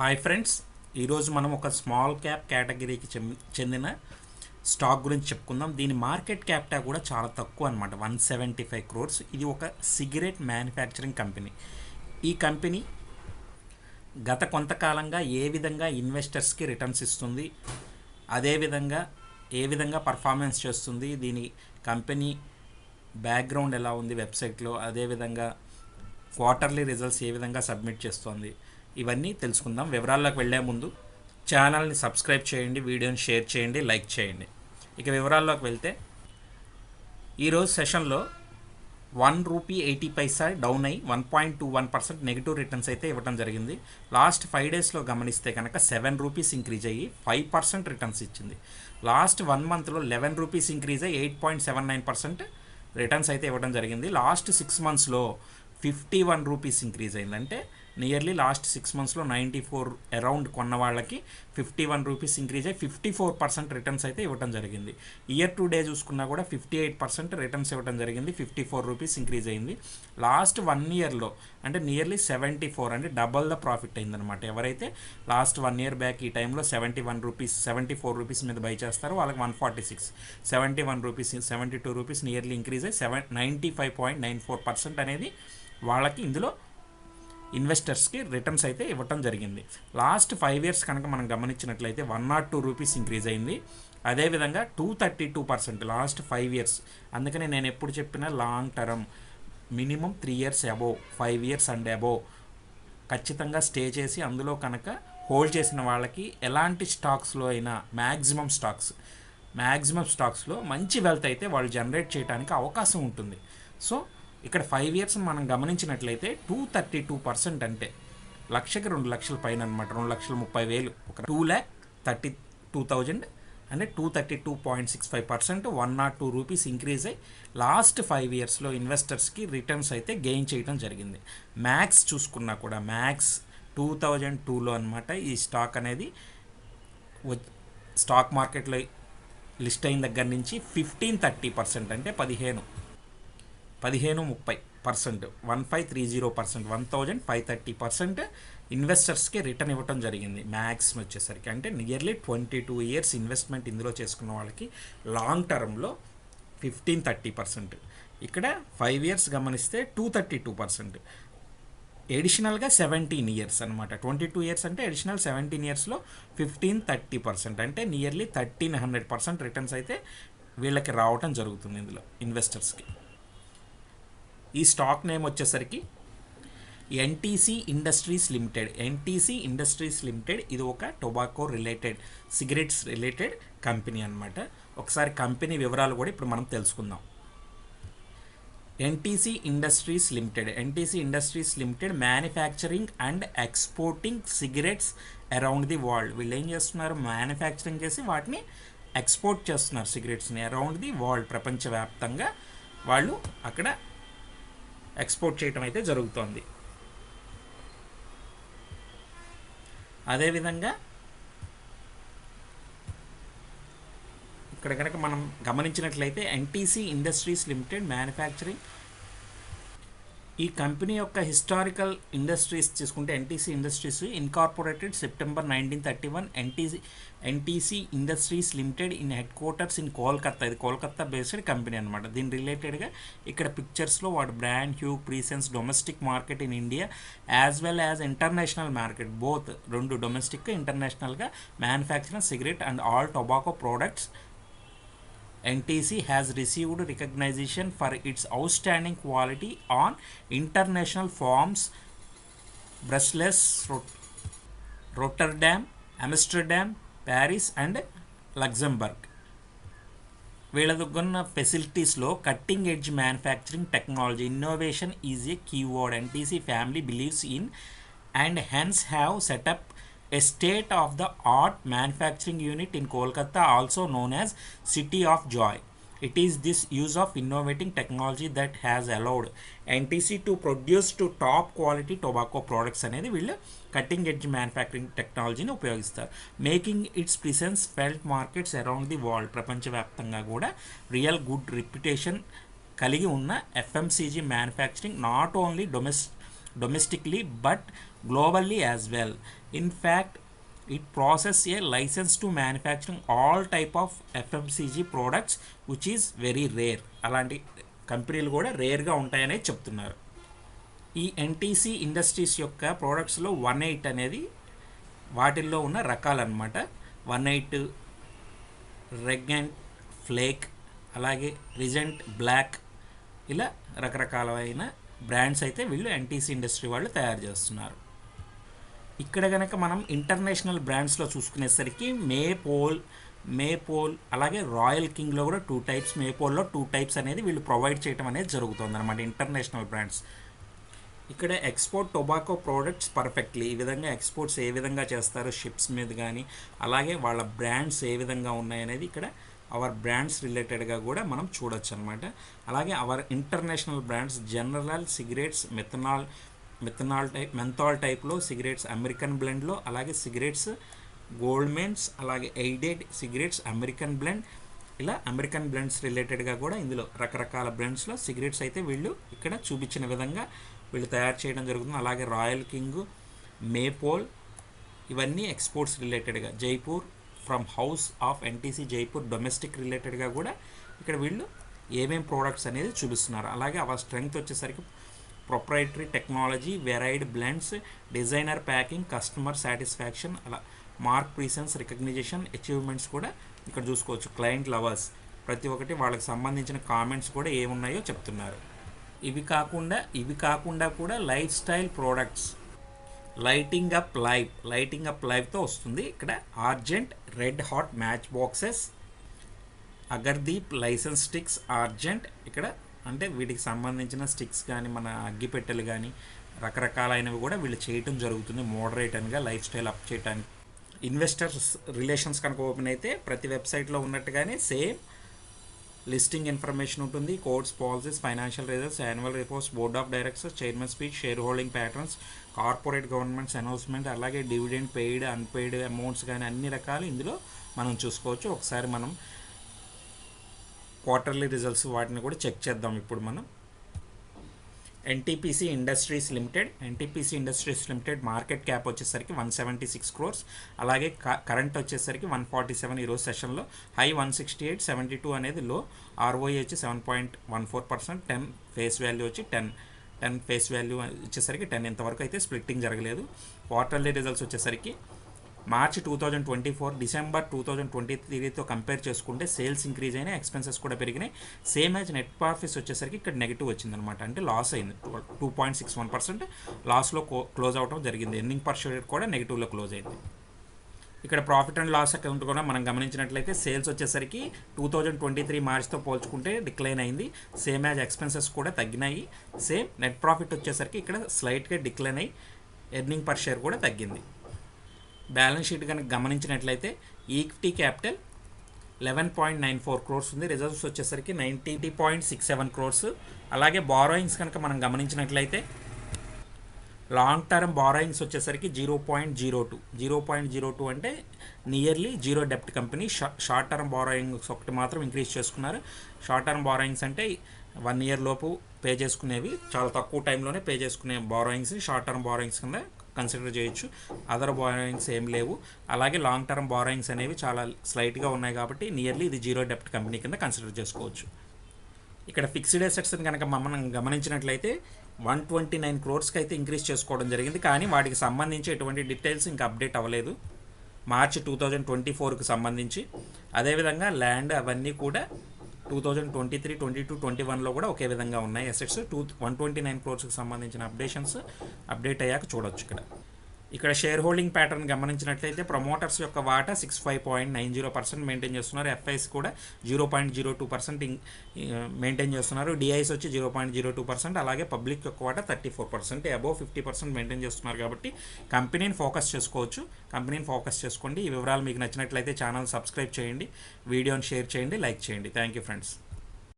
Hi friends ఈరోజు మనం ఒక స్మాల్ క్యాప్ కేటగిరీకి చెందిన స్టాక్ గురించి చెప్పుకుందాం. దీని మార్కెట్ క్యాపిటల్ కూడా చాలా తక్కువ అనమాట వన్ సెవెంటీ ఫైవ్ క్రోర్స్. ఇది ఒక సిగరెట్ మ్యానుఫ్యాక్చరింగ్ కంపెనీ. ఈ కంపెనీ గత కొంతకాలంగా ఏ విధంగా ఇన్వెస్టర్స్కి రిటర్న్స్ ఇస్తుంది అదేవిధంగా ఏ విధంగా పర్ఫార్మెన్స్ చేస్తుంది దీని కంపెనీ బ్యాక్గ్రౌండ్ ఎలా ఉంది వెబ్సైట్లో అదేవిధంగా క్వార్టర్లీ రిజల్ట్స్ ఏ విధంగా సబ్మిట్ చేస్తోంది ఇవన్నీ తెలుసుకుందాం. వివరాల్లోకి వెళ్ళే ముందు ఛానల్ని సబ్స్క్రైబ్ చేయండి వీడియోని షేర్ చేయండి లైక్ చేయండి. ఇక వివరాల్లోకి వెళ్తే ఈరోజు సెషన్లో one rupee eighty paisa down అయ్యి one point two one percent negative returns అయితే ఇవ్వడం జరిగింది. లాస్ట్ ఫైవ్ డేస్లో గమనిస్తే కనుక సెవెన్ రూపీస్ ఇంక్రీజ్ అయ్యి ఫైవ్ పర్సెంట్ రిటర్న్స్ ఇచ్చింది. లాస్ట్ వన్ మంత్లో లెవెన్ రూపీస్ ఇంక్రీజ్ అయ్యి eight point seven nine percent returns అయితే ఇవ్వడం జరిగింది. లాస్ట్ సిక్స్ మంత్స్లో ఫిఫ్టీ వన్ రూపీస్ ఇంక్రీజ్ అయిందంటే నియర్లీ లాస్ట్ సిక్స్ మంత్స్లో నైంటీ ఫోర్ అరౌండ్ కొన్న వాళ్ళకి ఫిఫ్టీ వన్ రూపీస్ ఇంక్రీజ్ అయ్యి ఫిఫ్టీ ఫోర్ పర్సెంట్ రిటర్న్స్ అయితే ఇవ్వడం జరిగింది. ఇయర్ టు డే చూసుకున్నా కూడా ఫిఫ్టీ ఎయిట్ పర్సెంట్ రిటర్న్స్ ఇవ్వడం జరిగింది. ఫిఫ్టీ ఫోర్ రూపీస్ ఇంక్రీజ్ అయింది. లాస్ట్ వన్ ఇయర్లో అంటే నియర్లీ సెవెంటీ ఫోర్ అంటే డబల్ ద ప్రాఫిట్ అయిందనమాట ఎవరైతే లాస్ట్ వన్ ఇయర్ బ్యాక్ ఈ టైంలో seventy one rupees seventy four rupees మీద బై చేస్తారో వాళ్ళకి one forty six seventy one rupees seventy two rupees nearly increase అయ్యి seven ninety five point nine four percent అనేది వాళ్ళకి ఇందులో ఇన్వెస్టర్స్కి రిటర్న్స్ అయితే ఇవ్వటం జరిగింది. లాస్ట్ ఫైవ్ ఇయర్స్ కనుక మనం గమనించినట్లయితే one naught two rupees increase అయింది. అదేవిధంగా two thirty two percent last five years అందుకనే నేను ఎప్పుడు చెప్పిన long term minimum three years above five years and above ఖచ్చితంగా స్టే చేసి అందులో కనుక హోల్డ్ చేసిన వాళ్ళకి ఎలాంటి స్టాక్స్లో అయినా మ్యాక్సిమం స్టాక్స్ మ్యాక్సిమం స్టాక్స్లో మంచి వెల్త్ అయితే వాళ్ళు జనరేట్ చేయడానికి అవకాశం ఉంటుంది. సో ఇక్కడ ఫైవ్ ఇయర్స్ మనం గమనించినట్లయితే టూ థర్టీ టూ పర్సెంట్ అంటే లక్షకి రెండు లక్షల పైన అనమాట రెండు లక్షల ముప్పై వేలు. ఒక two lakh thirty two thousand అంటే two thirty two point six five percent one naught two rupees increase అయ్యి లాస్ట్ ఫైవ్ ఇయర్స్లో ఇన్వెస్టర్స్కి రిటర్న్స్ అయితే గెయిన్ చేయడం జరిగింది. మ్యాక్స్ చూసుకున్నా కూడా మ్యాక్స్ టూ థౌజండ్ టూలో అనమాట ఈ స్టాక్ అనేది స్టాక్ మార్కెట్లో లిస్ట్ అయిన దగ్గర నుంచి ఫిఫ్టీన్ థర్టీ పర్సెంట్ అంటే పదిహేను. పదిహేను ముప్పై percent. One five three zero percent. One thousand five thirty percent ఇన్వెస్టర్స్కి return ఇవ్వటం జరిగింది మ్యాక్సిమం వచ్చేసరికి. అంటే nearly twenty two years investment ఇందులో చేసుకున్న వాళ్ళకి లాంగ్ టర్మ్లో ఫిఫ్టీన్ థర్టీ పర్సెంట్. ఇక్కడ ఫైవ్ ఇయర్స్ గమనిస్తే టూ థర్టీ టూ పర్సెంట్. ఎడిషనల్గా సెవెంటీన్ ఇయర్స్ అనమాట ట్వంటీ టూ ఇయర్స్ అంటే అడిషనల్ సెవెంటీన్ ఇయర్స్లో ఫిఫ్టీన్ థర్టీ పర్సెంట్. అంటే nearly thirteen hundred percent returns అయితే వీళ్ళకి రావటం జరుగుతుంది ఇందులో ఇన్వెస్టర్స్కి ఈ స్టాక్ నేమ్ వచ్చేసరికి NTC industries limited. NTC industries limited ఇది ఒక tobacco related cigarettes related company అనమాట ఒకసారి కంపెనీ వివరాలు కూడా ఇప్పుడు మనం తెలుసుకుందాం. NTC industries limited. NTC industries limited manufacturing and exporting cigarettes around the world. వీళ్ళు ఏం చేస్తున్నారు? మ్యానుఫ్యాక్చరింగ్ చేసి వాటిని ఎక్స్పోర్ట్ చేస్తున్నారు సిగరెట్స్ని అరౌండ్ ది వరల్డ్ ప్రపంచవ్యాప్తంగా. వాళ్ళు అక్కడ ఎక్స్పోర్ట్ చేయటం అయితే జరుగుతోంది. అదేవిధంగా ఇక్కడ కనుక మనం గమనించినట్లయితే ఎన్టీసీ ఇండస్ట్రీస్ లిమిటెడ్ మ్యానుఫ్యాక్చరింగ్ ఈ కంపెనీ యొక్క హిస్టారికల్ ఇండస్ట్రీస్ తీసుకుంటే NTC industries incorporated September nineteen thirty one NTC NTC industries limited in head quarters in Kolkata ఇది కోల్కత్తా బేస్డ్ కంపెనీ అనమాట దీని రిలేటెడ్గా ఇక్కడ పిక్చర్స్లో వాటి brand huge presence domestic market in India as well as international market both రెండు domestic ఇంటర్నేషనల్గా manufacturing cigarette and all tobacco products NTC has received recognition for its outstanding quality on international forms Brussels, Rot- Rotterdam, Amsterdam, Paris and Luxembourg. వీళ్ళ దగ్గర ఉన్న ఫెసిలిటీస్లో cutting edge manufacturing technology innovation is a keyword NTC family believes in and hence have set up a state of the art manufacturing unit in Kolkata, also known as City of Joy. It is this use of innovating technology that has allowed NTC to produce to top quality tobacco products అనేది వీళ్ళు cutting edge manufacturing టెక్నాలజీని ఉపయోగిస్తారు making its presence felt markets around the world ప్రపంచవ్యాప్తంగా కూడా real good reputation కలిగి ఉన్న FMCG manufacturing not only domes domestically but globally as well. In fact, it process a license to manufacturing all type of FMCG products which is very rare. అలాంటి కంపెనీలు కూడా రేర్గా ఉంటాయనే చెప్తున్నారు. ఈ ఎన్టీసీ ఇండస్ట్రీస్ యొక్క ప్రోడక్ట్స్లో వన్ ఎయిట్ అనేది వాటిల్లో ఉన్న రకాలన్నమాట. వన్ ఎయిట్ రెగ్నెంట్ ఫ్లేక్ అలాగే రిజెంట్ బ్లాక్ ఇలా రకరకాలైన బ్రాండ్స్ అయితే వీళ్ళు ఎన్టీసీ ఇండస్ట్రీ వాళ్ళు తయారు చేస్తున్నారు. ఇక్కడ కనుక మనం ఇంటర్నేషనల్ బ్రాండ్స్లో చూసుకునేసరికి మేపోల్ మేపోల్ అలాగే రాయల్ కింగ్లో కూడా టూ టైప్స్ మేపోల్లో టూ టైప్స్ అనేది వీళ్ళు ప్రొవైడ్ చేయడం అనేది జరుగుతుంది అనమాట ఇంటర్నేషనల్ బ్రాండ్స్. ఇక్కడ ఎక్స్పోర్ట్ టొబాకో ప్రోడక్ట్స్ పర్ఫెక్ట్లీ ఈ విధంగా ఎక్స్పోర్ట్స్ ఏ విధంగా చేస్తారో షిప్స్ మీద కానీ అలాగే వాళ్ళ బ్రాండ్స్ ఏ విధంగా ఉన్నాయనేది ఇక్కడ అవర్ బ్రాండ్స్ రిలేటెడ్గా కూడా మనం చూడొచ్చు అనమాట అలాగే our international brands general cigarettes methanol methanol type menthol టైప్లో సిగరెట్స్ అమెరికన్ బ్లెండ్లో అలాగే సిగరెట్స్ గోల్డ్మెన్స్ అలాగే ఎయిడెడ్ సిగరెట్స్ అమెరికన్ బ్లెండ్ ఇలా అమెరికన్ బ్లెండ్స్ రిలేటెడ్గా కూడా ఇందులో రకరకాల బ్లెండ్స్లో సిగరెట్స్ అయితే వీళ్ళు ఇక్కడ చూపించిన విధంగా వీళ్ళు తయారు చేయడం జరుగుతుంది. అలాగే రాయల్ కింగ్ మేపోల్ ఇవన్నీ ఎక్స్పోర్ట్స్ రిలేటెడ్గా Jaipur from house of NTC Jaipur domestic రిలేటెడ్గా కూడా ఇక్కడ వీళ్ళు ఏమేం ప్రోడక్ట్స్ అనేది చూపిస్తున్నారు. అలాగే ఆ స్ట్రెంగ్త్ వచ్చేసరికి proprietary technology varied blends designer packing customer satisfaction అలా మార్క్ ప్రీసెన్స్ రికగ్నిజేషన్ అచీవ్మెంట్స్ కూడా ఇక్కడ చూసుకోవచ్చు. క్లయింట్ లవర్స్ ప్రతి ఒక్కటి వాళ్ళకి సంబంధించిన కామెంట్స్ కూడా ఏమున్నాయో చెప్తున్నారు. ఇవి కాకుండా ఇవి కాకుండా కూడా life style products lighting up live lighting up లైవ్తో వస్తుంది. ఇక్కడ urgent red hot match boxes Agardeep license sticks urgent ఇక్కడ అంటే వీటికి సంబంధించిన స్టిక్స్ కానీ మన అగ్గిపెట్టెలు కానీ రకరకాలైనవి కూడా వీళ్ళు చేయటం జరుగుతుంది మోడరేటర్గా లైఫ్ స్టైల్ అప్ చేయడానికి ఇన్వెస్టర్స్ రిలేషన్స్ కనుక ఓపెన్ అయితే ప్రతి వెబ్సైట్లో ఉన్నట్టుగానే సేమ్ లిస్టింగ్ ఇన్ఫర్మేషన్ ఉంటుంది. Codes policies financial results annual reports board of directors chairman speech share holding patterns corporate governments announcement అలాగే డివిడెండ్ పెయిడ్ అన్పెయిడ్ అమౌంట్స్ కానీ అన్ని రకాలు ఇందులో మనం చూసుకోవచ్చు. ఒకసారి మనం క్వార్టర్లీ రిజల్ట్స్ వాటిని కూడా చెక్ చేద్దాం ఇప్పుడు మనం. NTPC industries limited NTPC industries limited market cap వచ్చేసరికి వన్ సెవెంటీ సిక్స్ క్రోర్స్ అలాగే కరెంట్ వచ్చేసరికి వన్ ఫార్టీ సెవెన్ ఈరోజు సెషన్లో high one sixty eight seventy two అనేది లో ఆర్ఓఐ వచ్చి seven point one four percent ten face value వచ్చి ten ten face value వచ్చేసరికి ten ఇంతవరకు అయితే స్ప్లిట్టింగ్ జరగలేదు. క్వార్టర్లీ రిజల్ట్స్ వచ్చేసరికి March two thousand twenty four December two thousand twenty త్రీతో compare చేసుకుంటే sales increase అయినాయి ఎక్స్పెన్సెస్ కూడా పెరిగినాయి. సేమ్ యాజ్ నెట్ ప్రాఫిట్స్ వచ్చేసరికి ఇక్కడ నెగిటివ్ వచ్చిందనమాట అంటే లాస్ అయింది. Two point six one percent లాస్లో close అవడం జరిగింది. ఎర్నింగ్ పర్ షేర్ కూడా నెగిటివ్లో క్లోజ్ అయింది. ఇక్కడ ప్రాఫిట్ అండ్ లాస్ అకౌంట్ కూడా మనం గమనించినట్లయితే సేల్స్ వచ్చేసరికి టూ థౌజండ్ ట్వంటీ త్రీ మార్చ్తో పోల్చుకుంటే డిక్లైన్ అయింది. సేమ్ యాజ్ ఎక్స్పెన్సెస్ కూడా తగ్గినాయి. సేమ్ నెట్ ప్రాఫిట్ వచ్చేసరికి ఇక్కడ స్లైట్గా డిక్లైన్ అయ్యి ఎర్నింగ్ పర్ షేర్ కూడా తగ్గింది. బ్యాలెన్స్ షీట్ కనుక గమనించినట్లయితే equity capital eleven point nine four crores ఉంది. రిజర్వ్స్ వచ్చేసరికి ninety point six seven crores. అలాగే బారోయింగ్స్ కనుక మనం గమనించినట్లయితే లాంగ్ టర్మ్ బారోయింగ్స్ వచ్చేసరికి zero point zero two. Zero point zero two అంటే నియర్లీ జీరో డెప్ట్ కంపెనీ షార్ట్ టర్మ్ బారోయింగ్స్ ఒకటి మాత్రం ఇంక్రీజ్ చేసుకున్నారు. షార్ట్ టర్మ్ బారోయింగ్స్ అంటే వన్ ఇయర్ లోపు పే చేసుకునేవి చాలా తక్కువ టైంలోనే పే చేసుకునే బారోయింగ్స్ని షార్ట్ టర్మ్ బారోయింగ్స్ కింద కన్సిడర్ చేయొచ్చు. అదర్ బారోయింగ్స్ ఏం లేవు. అలాగే లాంగ్ టర్మ్ బారోయింగ్స్ అనేవి చాలా స్లైట్గా ఉన్నాయి కాబట్టి నియర్లీ ఇది జీరో డెప్ట్ కంపెనీ కింద కన్సిడర్ చేసుకోవచ్చు. ఇక్కడ ఫిక్స్డ్ అసెట్స్ని కనుక మనం గమనించినట్లయితే వన్ ట్వంటీ నైన్ క్రోర్స్కి అయితే ఇంక్రీజ్ చేసుకోవడం జరిగింది. కానీ వాటికి సంబంధించి ఎటువంటి డీటెయిల్స్ ఇంకా అప్డేట్ అవ్వలేదు. మార్చి టూ థౌజండ్ ట్వంటీ ఫోర్కి సంబంధించి. అదేవిధంగా ల్యాండ్ అవన్నీ కూడా two thousand twenty three twenty two twenty వన్లో కూడా ఒకే విధంగా ఉన్నాయి assets two one twenty nine క్రోర్స్కి సంబంధించిన అప్డేషన్స్ అప్డేట్ అయ్యాక చూడొచ్చు ఇక్కడ. ఇక్కడ షేర్ హోల్డింగ్ ప్యాటర్న్ గమనించినట్లయితే ప్రమోటర్స్ యొక్క వాటా six five point nine zero percent maintain చేస్తున్నారు. ఎఫ్ఐస్ కూడా zero point zero two percent maintain చేస్తున్నారు. డిఐస్ వచ్చి zero point zero two percent అలాగే పబ్లిక్ యొక్క వాటా thirty four percent above fifty percent maintain చేస్తున్నారు కాబట్టి కంపెనీని ఫోకస్ చేసుకోవచ్చు. కంపెనీని ఫోకస్ చేసుకోండి. ఈ వివరాలు మీకు నచ్చినట్లయితే ఛానల్ సబ్స్క్రైబ్ చేయండి. వీడియోని షేర్ చేయండి. లైక్ చేయండి. Thank you friends